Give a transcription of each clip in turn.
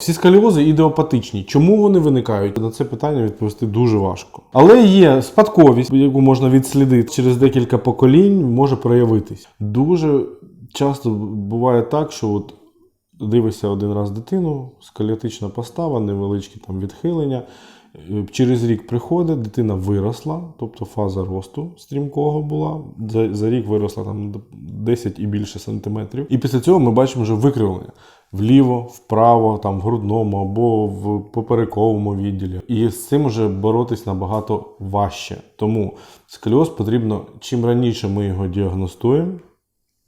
Всі сколіози ідеопатичні. Чому вони виникають? На це питання відповісти дуже важко. Але є спадковість, яку можна відслідити через декілька поколінь, може проявитись. Дуже часто буває так, що от дивишся один раз дитину, сколіотична постава, невеличкі там відхилення. Е, Через рік приходить, дитина виросла, тобто фаза росту стрімкого була. За, за рік виросла там 10 і більше сантиметрів. І після цього ми бачимо вже викривлення вліво, вправо, там в грудному або в поперековому відділі. І з цим вже боротись набагато важче. Тому сколіоз потрібно, чим раніше ми його діагностуємо,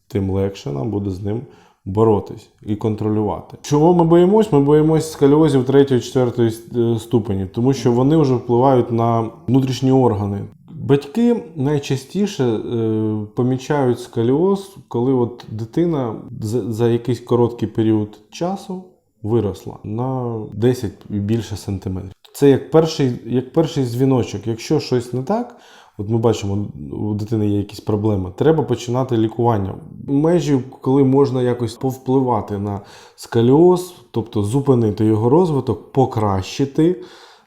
тим легше нам буде з ним боротись і контролювати. Чого ми боїмось? Ми боїмось сколіозів 3-4 ступені, тому що вони вже впливають на внутрішні органи. Батьки найчастіше е, помічають сколіоз, коли от дитина за, за якийсь короткий період часу виросла на 10 і більше сантиметрів. Це як перший, як перший дзвіночок. Якщо щось не так, от ми бачимо, у дитини є якісь проблеми, треба починати лікування. Межі, коли можна якось повпливати на сколіоз, тобто зупинити його розвиток, покращити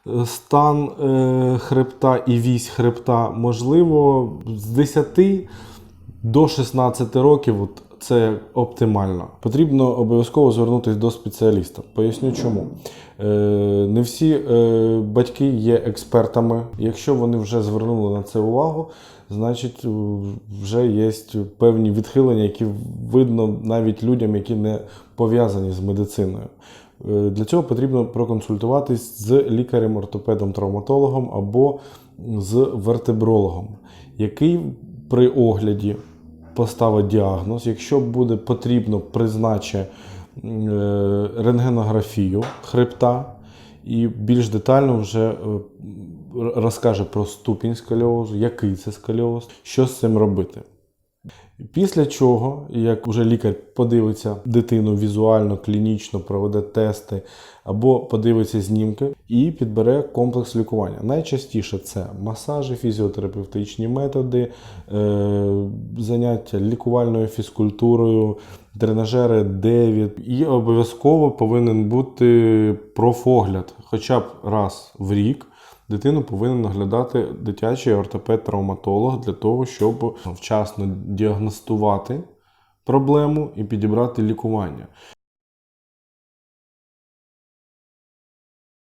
е, стан е, хребта і вісь хребта, можливо, з 10 до 16 років от це оптимально. Потрібно обов'язково звернутися до спеціаліста. Поясню чому. Е, не всі е, батьки є експертами. Якщо вони вже звернули на це увагу, значить е, вже є певні відхилення, які видно навіть людям, які не пов'язані з медициною. Для цього потрібно проконсультуватись з лікарем-ортопедом-травматологом або з вертебрологом, який при огляді поставить діагноз. Якщо буде потрібно, призначить е, рентгенографію хребта і більш детально вже е, розкаже про ступінь сколіозу, який це сколіоз, що з цим робити. Після чого, як вже лікар подивиться дитину візуально, клінічно, проведе тести або подивиться знімки і підбере комплекс лікування. Найчастіше це масажі, фізіотерапевтичні методи, е, заняття лікувальною фізкультурою, тренажери 9. І обов'язково повинен бути профогляд хоча б раз в рік. Дитину повинен наглядати дитячий ортопед-травматолог для того, щоб вчасно діагностувати проблему і підібрати лікування.